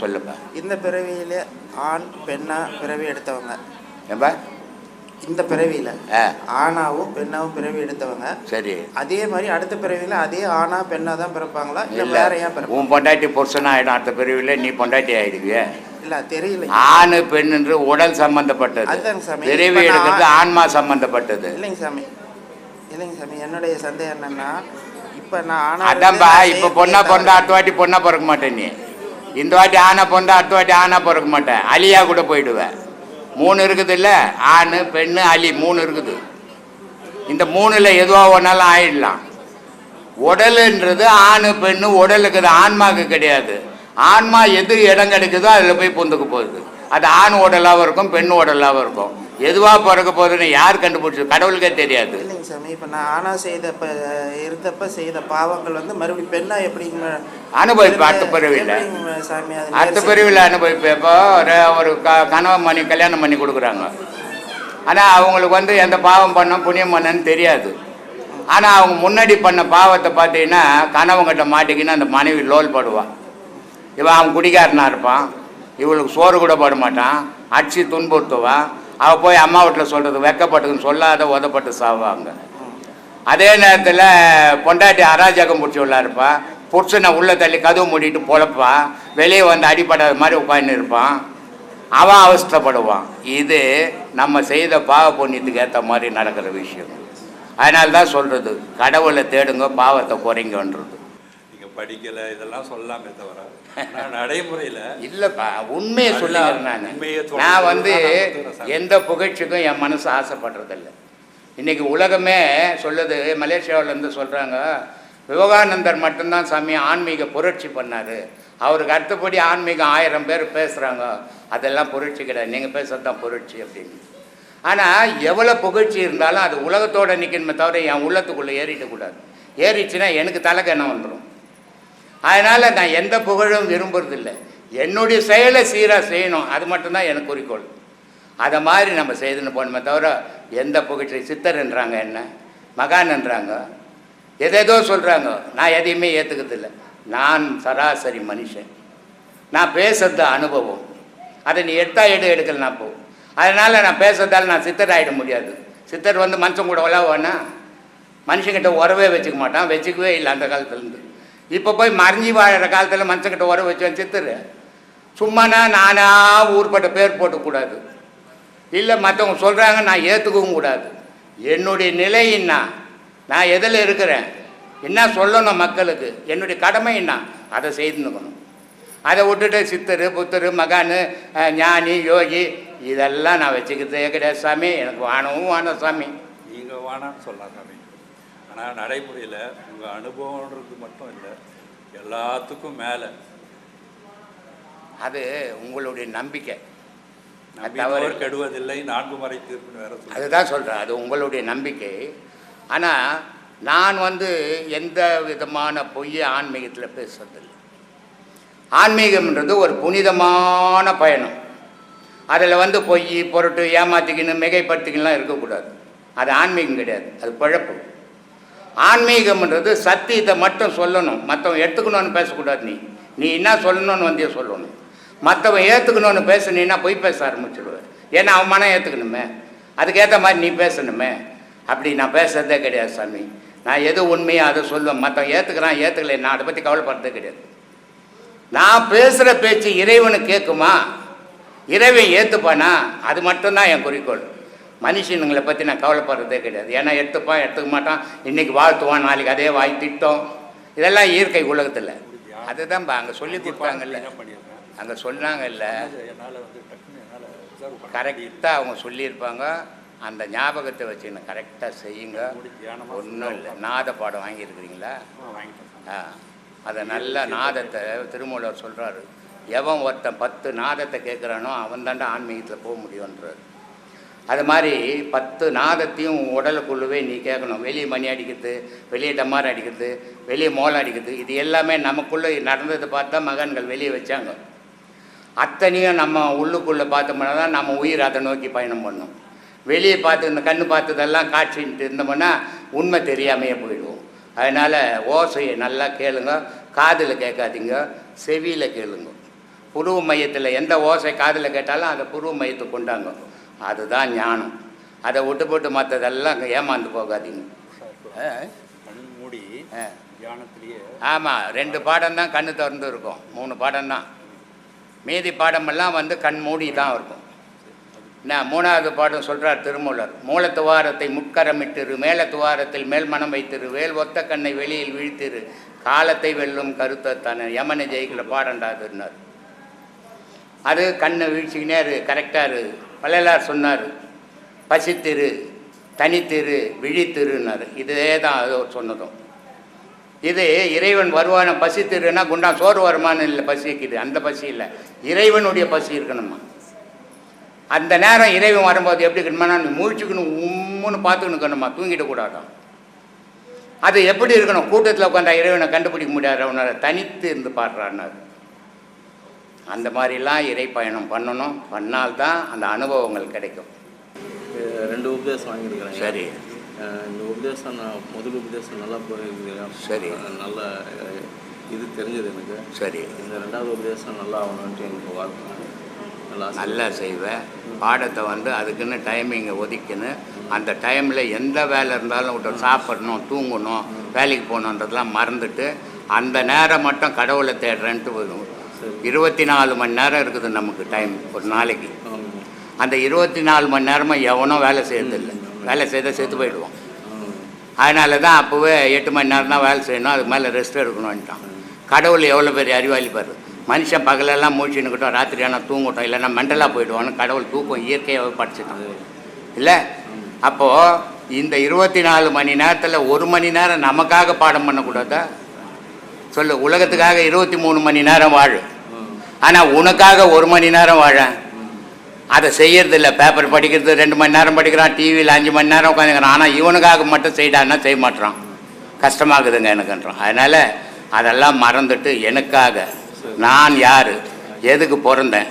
சொல்லுப்பா இந்த பிறவியில ஆண் பெண்ணா பிறவி எடுத்தவங்க. ஏன்பா? இந்த பிறவியில ஆணாவும் பெண்ணாவும் பிறவி எடுத்தவங்க. சரி. அதே மாதிரி அடுத்த பிறவியில அதே ஆணா பெண்ணா தான் பிறப்பாங்களா? இல்ல வேற ஏன் உன் பொண்டாட்டி புருஷன் ஆகிடும் அடுத்த பிரிவில் நீ பொண்டாட்டி ஆயிடுவிய. இல்ல தெரியல. ஆணு பெண் என்று உடல் சம்பந்தப்பட்டது. பிறவி எடுக்கிறது ஆன்மா சம்பந்தப்பட்டது. இல்லைங்க சாமி. இல்லைங்க சாமி. என்னுடைய சந்தேகம் என்னன்னா இப்ப நான் இருந்து நான் இப்போ பொண்ணா பிறந்தா அடுத்த வாட்டி பொண்ணா பிறக்க மாட்டேன் நீ. இந்த வாட்டி ஆனை பிறந்தா அடுத்த வாட்டி ஆனா பிறக்க மாட்டேன். அலியா கூட போயிடுவேன். மூணு இருக்குது இல்லை ஆண் பெண்ணு அலி மூணு இருக்குது. இந்த மூணுல எதுவாக ஒன்றாலும் ஆயிடலாம். உடலுன்றது ஆணு பெண்ணு உடலுக்குது ஆன்மாவுக்கு கிடையாது. ஆன்மா எது இடம் கிடைக்குதோ அதில் போய் பொந்துக்கு போகுது. அது ஆண் உடலாகவும் இருக்கும் பெண் உடலாகவும் இருக்கும். எதுவாக பிறக்க போகுதுன்னு யார் கண்டுபிடிச்சது? கடவுளுக்கே தெரியாது. இல்லைங்க சாமி இப்ப நான் ஆணா செய்த ப- இருந்தப்ப செய்த பாவங்கள் வந்து மறுபடியும் பெண்ணா எப்படிங்க? அனுபவிப்பேன் அடுத்த பிறவியில் எப்படிங்க சாமி அடுத்த பிரிவில் அனுபவிப்பேன் இப்போ ஒரு ஒரு க கணவன் பண்ணி கல்யாணம் பண்ணி கொடுக்குறாங்க. ஆனால் அவங்களுக்கு வந்து எந்த பாவம் பண்ணோம் புண்ணியம் பண்ணன்னு தெரியாது. ஆனால் அவங்க முன்னாடி பண்ண பாவத்தை பார்த்தீங்கன்னா கணவங்கிட்ட மாட்டிக்கின்னு அந்த மனைவி லோல் படுவான் இவன் அவன் குடிகாரனாக இருப்பான். இவளுக்கு சோறு கூட போட மாட்டான். அடிச்சு துன்புறுத்துவான் அவள் போய் அம்மா வீட்டில் சொல்கிறது வெக்கப்பட்டுக்குன்னு சொல்லாத உதப்பட்டு சாவாங்க. அதே நேரத்தில் பொண்டாட்டி அராஜகம் பிடிச்சி உள்ள புருஷனை உள்ளே தள்ளி கதவு மூடிட்டு பொழப்பா. வெளியே வந்து அடிப்படாத மாதிரி உட்காந்து இருப்பான். அவன் அவஸ்தைப்படுவான். இது நம்ம செய்த பாவ புண்ணியத்துக்கு ஏற்ற மாதிரி நடக்கிற விஷயம். அதனால தான் சொல்கிறது கடவுளை தேடுங்க பாவத்தை குறைங்கன்றது. படிக்கல இதெல்லாம் சொல்லலாமே தவிர நான் நடைமுறையில இல்லைப்பா உண்மையை சொல்லுகிறேன் நான். உண்மையை நான் வந்து. எந்த புகழ்ச்சிக்கும் என் மனசு ஆசைப்படுறதில்ல. இன்னைக்கு உலகமே சொல்லுது மலேசியாவிலேருந்து சொல்கிறாங்க விவேகானந்தர் மட்டும்தான் சாமி ஆன்மீக புரட்சி பண்ணார். அவருக்கு அடுத்தபடி ஆன்மீகம் ஆயிரம் பேர் பேசுகிறாங்க அதெல்லாம் புரட்சி கிடையாது. நீங்கள் பேசுறது தான் புரட்சி அப்படின்னு. ஆனால் எவ்வளோ புகழ்ச்சி இருந்தாலும் அது உலகத்தோட நிற்கணுமே தவிர என் உள்ளத்துக்குள்ளே ஏறிடக்கூடாது ஏறிச்சுன்னா எனக்கு தலைக்கெண்ணம் வந்துடும் அதனால் நான் எந்த புகழும் விரும்புறதில்லை. என்னுடைய செயலை சீராக செய்யணும் அது மட்டும்தான் எனக்கு குறிக்கோள். அதை மாதிரி நம்ம செய்துன்னு போகணுமே தவிர எந்த புகழ்ச்சி சித்தர்ன்றாங்க என்ன? மகான்ன்றாங்க எதேதோ சொல்கிறாங்க நான் எதையுமே ஏற்றுக்கிறதில்ல நான் சராசரி மனுஷன். நான் பேசுறது அனுபவம். அதை நீ எடுத்தா எடு எடுக்கலனா போ. அதனால் நான் பேசுறதால நான் சித்தர் ஆகிட முடியாது. சித்தர் வந்து மனுஷன் கூட உழவானா மனுஷங்கிட்ட உறவே வச்சுக்க மாட்டான். வச்சுக்கவே இல்லை அந்த காலத்துலேருந்து. இப்போ போய் மறைஞ்சி வாழற காலத்தில் மனுஷங்கிட்ட உறவு வச்சு சித்தர். சும்மானா நானா ஊர்பட்ட பேர் போட்டக்கூடாது. இல்லை மற்றவங்க சொல்கிறாங்க நான் ஏற்றுக்கவும் கூடாது. என்னுடைய நிலை என்ன நான் எதில் இருக்கிறேன்? என்ன சொல்லணும் மக்களுக்கு? என்னுடைய கடமை என்ன? அதை செய்துக்கணும் அதை விட்டுட்டு சித்தர் புத்தர் மகான் ஞானி யோகி இதெல்லாம் நான் வச்சுக்கிறதே கிடையாது சாமி. எனக்கு வானவும் வானம் சாமி. நீங்கள் வானான்னு சொல்லலாம் சாமி. ஆனா நடைமுறையில உங்க அனுபவம்ன்றது மட்டும் இல்லை எல்லாத்துக்கும் மேல. அது உங்களுடைய நம்பிக்கை. தவறு. கெடுவதில்லை நான்கு முறை தீர்ப்புன்னு வேற அதுதான் சொல்கிறேன் அது உங்களுடைய நம்பிக்கை. ஆனால் நான் வந்து எந்த விதமான பொய்யை ஆன்மீகத்தில் பேசுறதில்லை. ஆன்மீகம்ன்றது ஒரு புனிதமான பயணம். அதில் வந்து பொய் பொருட்டு ஏமாத்திக்கணும் மிகைப்படுத்திக்கணும்லாம் இருக்கக்கூடாது. அது ஆன்மீகம் கிடையாது. அது பிழப்பு. ஆன்மீகம்ன்றது சத்தியத்தை மட்டும் சொல்லணும். மற்றவன் எடுத்துக்கணும்னு பேசக்கூடாது நீ. நீ என்ன சொல்லணும்னு வந்தே சொல்லணும். மற்றவன் ஏற்றுக்கணும்னு பேசுனீன்னா பொய் பேச ஆரம்பிச்சிடுவேன் ஏன்னா அவன் மனம் ஏற்றுக்கணுமே அதுக்கேற்ற மாதிரி நீ பேசணுமே. அப்படி நான் பேசுறதே கிடையாது சாமி. நான் எது உண்மையோ அதை சொல்லுவேன். மற்றவன் ஏற்றுக்கிறான் ஏற்றுக்கலை நான் அதை பற்றி கவலைப்படுறதே கிடையாது. நான் பேசுகிற பேச்சு இறைவனு கேட்குமா? இறைவன் ஏற்றுப்பானா அது மட்டும்தான் என் குறிக்கோள். மனுஷனுங்களை பற்றி நான் கவலைப்படுறதே கிடையாது. ஏன்னா எடுத்துப்பான் எடுத்துக்க மாட்டான். இன்னைக்கு வாழ்த்துவான் நாளைக்கு அதே வாய் திட்டம். இதெல்லாம் இயற்கை உலகத்தில். அதுதான்ப்பா அங்கே சொல்லி கொடுத்தாங்கல்ல. அங்கே சொன்னாங்கல்ல. கரெக்டாக அவங்க சொல்லியிருப்பாங்க. அந்த ஞாபகத்தை வச்சு கரெக்டாக செய்யுங்க. ஒன்றும் இல்லை. நாத பாடம் வாங்கியிருக்கிறீங்களா. ஆ அதை நல்ல நாதத்தை திருமூலர் சொல்கிறாரு எவன் ஒருத்தன் பத்து நாதத்தை கேட்குறானோ அவன் தாண்டா ஆன்மீகத்தில் போக முடியுன்றார் அது மாதிரி பத்து நாதத்தையும் உடலுக்குள்ளவே நீ கேட்கணும். வெளியே மணி அடிக்கிறது வெளியே டமார் அடிக்கிறது வெளியே மோளம் அடிக்கிறது இது எல்லாமே நமக்குள்ளே நடந்ததை பார்த்தா மகன்கள் வெளியே வச்சாங்க. அத்தனையும் நம்ம உள்ளுக்குள்ளே பார்த்தோம்னா தான் நம்ம உயிர் அதை நோக்கி பயணம் பண்ணும். வெளியே பார்த்து இந்த கண்ணு பார்த்ததெல்லாம் காட்சின்ட்டு இருந்தோம்னா உண்மை தெரியாமையே போயிடுவோம். அதனால் ஓசையை நல்லா கேளுங்க காதில் கேட்காதீங்க செவியில் கேளுங்க. புருவ மையத்தில் எந்த ஓசை காதில் கேட்டாலும் அதை புருவ மையத்துக்கு கொண்டாங்க. அதுதான் ஞானம். அதை விட்டு போட்டு மற்றதெல்லாம் ஏமாந்து போகாதீங்க. மூடி. தியானத்திலேயே ஆமாம் ரெண்டு பாடம் தான் கண்ணு திறந்து இருக்கும். மூணு பாடம் தான். மீதி பாடமெல்லாம் வந்து கண் மூடி தான் இருக்கும். நான் மூணாவது பாடம் சொல்கிறார் திருமூலர். மூலத்துவாரத்தை முட்கரமிட்டிரு மேல துவாரத்தில் மேல் மனம் வைத்திரு வேல் ஒத்த கண்ணை வெளியில் வீழ்த்திரு காலத்தை வெல்லும் கருத்தத்தான யமனை ஜெயிக்கிற பாடண்டாதுன்னார். அது கண்ணை வீழ்ச்சிக்கினே இரு கரெக்டாக இரு வள்ளலார் சொன்னார் பசித்திரு தனித்திரு விழித்திருன்னார். இதே தான் அது சொன்னதும். இது இறைவன் வருவான பசி திருன்னா குண்டா சோறு வருமானம் இல்லை பசிக்குது அந்த பசி இல்லை. இறைவனுடைய பசி இருக்கணுமா? அந்த நேரம் இறைவன் வரும்போது எப்படி இருக்கணுமா முழிச்சுக்கணும் உம்முன்னு பார்த்துக்கணும் இருக்கணுமா தூங்கிட அது எப்படி இருக்கணும்? கூட்டத்தில் உட்காந்தா இறைவனை கண்டுபிடிக்க முடியாது? அவனால் தனித்து இருந்து பாடுறான்னாரு. அந்த மாதிரிலாம் இறை பயணம் பண்ணணும். பண்ணால்தான் அந்த அனுபவங்கள் கிடைக்கும். ரெண்டு உபதேசம் வாங்கியிருக்கிறேன் சரி. இந்த உபதேசம் நான் முதல் உபதேசம் நல்லா போயிருக்கிறேன். சரி. நல்ல இது தெரிஞ்சது எனக்கு. சரி. இந்த ரெண்டாவது உபதேசம் நல்லா ஆகணுன்ட்டு எனக்கு வாழ்க்கை நல்லா. நல்லா செய்வேன் பாடத்தை வந்து அதுக்குன்னு டைமிங்கை ஒதுக்கின்னு அந்த டைமில் எந்த வேலை இருந்தாலும் விட்டு சாப்பிடணும் தூங்கணும் வேலைக்கு போகணுன்றதெல்லாம் மறந்துட்டு அந்த நேரம் மட்டும் கடவுளை தேடுறேன்ட்டு. இருபத்தி நாலு மணி நேரம் இருக்குது நமக்கு டைம் ஒரு நாளைக்கு. அந்த இருபத்தி நாலு மணி நேரமும் எவனும் வேலை செய்யறதில்லை. வேலை செய்தால் செத்து போயிடுவோம். அதனால தான் அப்போவே எட்டு மணி நேரம் தான் வேலை செய்யணும் அதுக்கு மேலே ரெஸ்ட் எடுக்கணும்ட்டான் கடவுள் எவ்வளோ பெரிய அறிவாளி பாரு. மனுஷன் பகலெல்லாம் மூழ்கினுக்கிட்டோம் ராத்திரி ஆனால் தூங்கட்டும் இல்லைன்னா மெண்டலாக போயிடுவான்னு கடவுள் தூக்கம் இயற்கையாகவே படிச்சுட்டான். இல்லை? அப்போது இந்த இருபத்தி நாலு மணி நேரத்தில் ஒரு மணி நேரம் நமக்காக பாடம் பண்ணக்கூடாதா? சொல்லு உலகத்துக்காக இருபத்தி மூணு மணி நேரம் வாழு. ஆனால் உனக்காக ஒரு மணி நேரம் வாழேன் அதை செய்யறதில்ல. பேப்பர் படிக்கிறது ரெண்டு மணி நேரம் படிக்கிறான் டிவியில் அஞ்சு மணி நேரம் உட்காந்துக்கிறான். ஆனால் இவனுக்காக மட்டும் செய்டான்னா செய்ய மாட்டான் கஷ்டமாகுதுங்க எனக்குன்றான். அதனால் அதெல்லாம் மறந்துட்டு எனக்காக. நான் யார்? எதுக்கு பிறந்தேன்?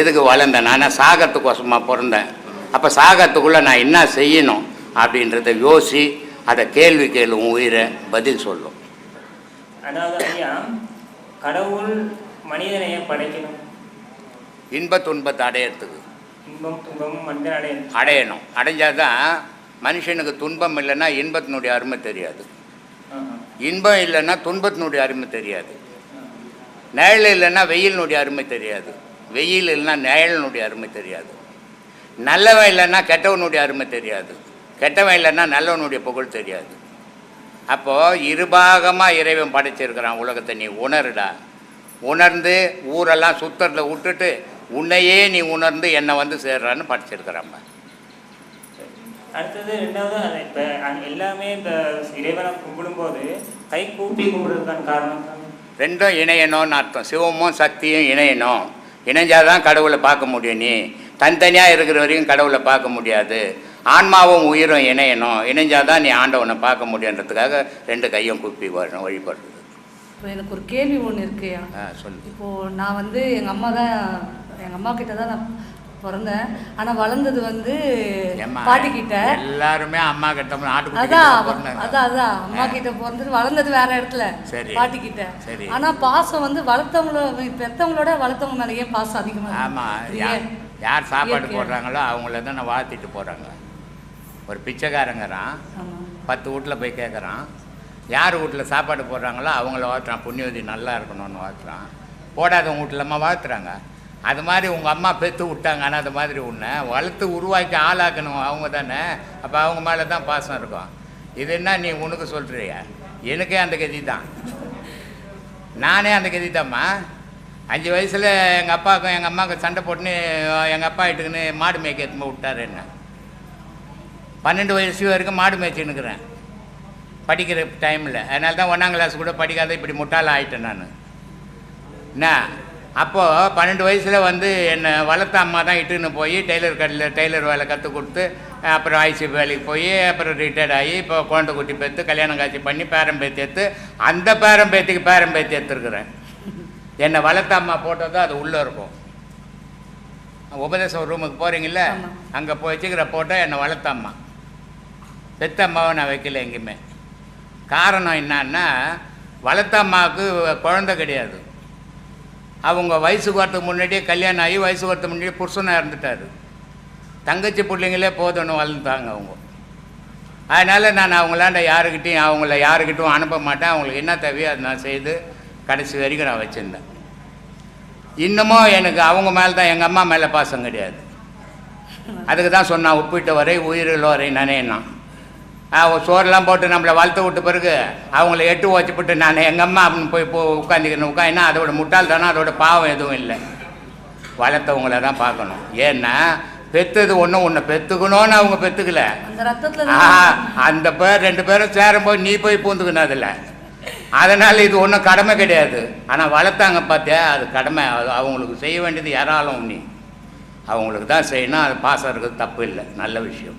எதுக்கு வளர்ந்தேன்? நான் சாகத்துக்கோசமாக பிறந்தேன்? அப்போ சாகத்துக்குள்ளே நான் என்ன செய்யணும்? அப்படின்றத யோசி அதை கேள்வி கேளு உன் உயிரை பதில் சொல்லும் அதாவது ஐயா கடவுள் மனிதனை ஏன் படைக்கணும். இன்ப துன்பத்தை அடையிறதுக்கு. இன்பம் துன்பமும் மனிதன் அடையணும். அடையணும். அடைஞ்சாதான் மனுஷனுக்கு துன்பம் இல்லைன்னா இன்பத்தினுடைய அருமை தெரியாது. இன்பம் இல்லைன்னா துன்பத்தினுடைய அருமை தெரியாது. நிழல் இல்லைன்னா வெயிலினுடைய அருமை தெரியாது. வெயில் இல்லைன்னா நிழலினுடைய அருமை தெரியாது. நல்லவன் இல்லைன்னா கெட்டவனுடைய அருமை தெரியாது. கெட்டவன் இல்லைன்னா நல்லவனுடைய புகழ் தெரியாது. அப்போது இருபாகமாக இறைவன் படைச்சிருக்கிறான் உலகத்தை. நீ உணருடா. உணர்ந்து ஊரெல்லாம் சுத்தறத விட்டுட்டு உன்னையே நீ உணர்ந்து என்னை வந்து சேர்றான்னு படைச்சிருக்கிறான் அடுத்தது ரெண்டாவது இப்ப எல்லாமே இந்த இறைவனை கும்பிடும்போது கை கூப்பி கும்பிடுறதுக்கான காரணம் ரெண்டும் இணையணும்னு அர்த்தம். சிவமும் சக்தியும் இணையணும். இணைஞ்சாதான் கடவுளை பார்க்க முடியும் நீ. தனித்தனியாக இருக்கிற வரைக்கும் கடவுளை பார்க்க முடியாது. ஆன்மாவும் உயிரும் இணையணும் இணைஞ்சாதான் நீ ஆண்டவனை பார்க்க முடியுன்றதுக்காக ரெண்டு கையும் குப்பி வரணும் வழிபடுறது இப்போ எனக்கு ஒரு கேள்வி ஒன்று இருக்குயா சொல்லு இப்போது நான் வந்து எங்கள் அம்மா தான் எங்கள் அம்மா கிட்ட தான் நான் பிறந்தேன் ஆனால் வளர்ந்தது வந்து ஏம்மா, பாட்டி கிட்ட எல்லாருமே அம்மா கிட்ட அதான். அதான் அதான் அம்மா கிட்ட பிறந்தது வளர்ந்தது வேற இடத்துல சரி. பாட்டி கிட்ட சரி. ஆனா பாசம் வந்து வளர்த்தவங்கள பெத்தவங்களோட வளர்த்தவங்க மேல ஏன் பாசம் அதிகமா இருக்கு? ஆமாம் யார் சாப்பாடு? போடுறாங்களோ அவங்கள தான் நான் வாழ்த்திட்டு போகிறாங்க ஒரு பிச்சைக்காரங்கிறான். பத்து வீட்டில் போய் கேட்குறான் யார் வீட்டில் சாப்பாடு போடுறாங்களோ அவங்கள வாழ்த்துறான். புண்ணியவதி நல்லா இருக்கணும்னு வாழ்த்துறான். போடாதவங்க வீட்டிலம்மா வாழ்த்துறாங்க. அது மாதிரி உங்கள் அம்மா பெற்று விட்டாங்க. ஆனால் அது மாதிரி உன்னை வளர்த்து உருவாக்கி ஆளாக்கணும். அவங்க தானே. அப்போ அவங்க மேலே தான் பாசம் இருக்கும். இது என்ன நீ உனக்கு சொல்கிறியா எனக்கே அந்த கதி தான் நானே அந்த கதி தாம்மா அஞ்சு வயசில் எங்கள் அப்பாவுக்கும் எங்கள் அம்மாவுக்கும் சண்டை போட்டுன்னு எங்கள் அப்பா இட்டுக்குன்னு மாடு மேய்க்க போய் விட்டாரு என்ன. பன்னெண்டு வயசு வரைக்கும் மாடு மேய்ச்சின்னுக்கிறேன். படிக்கிற டைமில் அதனால தான் ஒன்றாம் கிளாஸ் கூட படிக்காத இப்படி முட்டாள ஆயிட்டேன் நான். என்ன? அப்போது பன்னெண்டு வயசில் வந்து என்னை வளர்த்த அம்மா தான் இட்டுன்னு போய் டெய்லர் கடையில் டெய்லர் வேலை கற்றுக் கொடுத்து அப்புறம் ஐசி வேலைக்கு போய் அப்புறம் ரிட்டையர்ட் ஆகி இப்போ குழந்தை குட்டி பெற்று கல்யாணம் காட்சி பண்ணி பேரம் பேத்தி எடுத்து அந்த பேரம் பேத்திக்கு பேரம் பேத்தி எடுத்துருக்குறேன் என்னை வளர்த்த அம்மா போட்டது அது உள்ளே இருக்கும். உபதேசம் ரூமுக்கு போகிறீங்கள. அங்கே போய் வச்சுக்கிற போட்டோ என்னை வளர்த்த அம்மா. பெத்த அம்மாவை நான் வைக்கல எங்கேயுமே. காரணம் என்னன்னா வளர்த்த அம்மாவுக்கு குழந்தை கிடையாது. அவங்க வயசுக்கு வரத்துக்கு முன்னாடியே கல்யாணம் ஆகி வயசு வரத்துக்கு முன்னாடியே புருஷனாக இருந்துட்டார். தங்கச்சி பிள்ளைங்களே போதும்னு வளர்ந்துட்டாங்க அவங்க. அதனால் நான் அவங்களாண்ட யாருக்கிட்டையும் அவங்கள யாருக்கிட்டும் அனுப்ப மாட்டேன். அவங்களுக்கு என்ன தேவையோ அதை நான் செய்து கடைசி வரைக்கும் நான் வச்சுருந்தேன். இன்னமும் எனக்கு அவங்க மேலே தான் எங்கள் அம்மா மேலே பாசம் கிடையாது. அதுக்கு தான் சொன்னான் உப்பிட்ட வரை உயிரில் வரை நினைனான் சோறுலாம் போட்டு நம்மளை வளர்த்து விட்ட பிறகு அவங்கள எட்டு வச்சுப்பட்டு நான் எங்கள் அம்மா அப்படின்னு போய் போ உட்காந்துக்கணும் உட்காந்துனா அதோட முட்டாள் தானே அதோட பாவம் எதுவும் இல்லை. வளர்த்தவங்கள தான் பார்க்கணும். ஏன்னா பெத்தது ஒன்றும் ஒன்று பெற்றுக்கணும்னு அவங்க ஆ, அந்த பேர் ரெண்டு பேரும் சேரும்போது நீ போய் பூந்துக்கணும் அதில் அதனால் இது ஒன்றும் கடமை கிடையாது. ஆனால் வளர்த்தாங்க பார்த்தியா அது கடமை. அது அவங்களுக்கு செய்ய வேண்டியது யாராலும் நீ. அவங்களுக்கு தான் செய்யணும் அது பாசம் இருக்கிறது தப்பு இல்லை. நல்ல விஷயம்.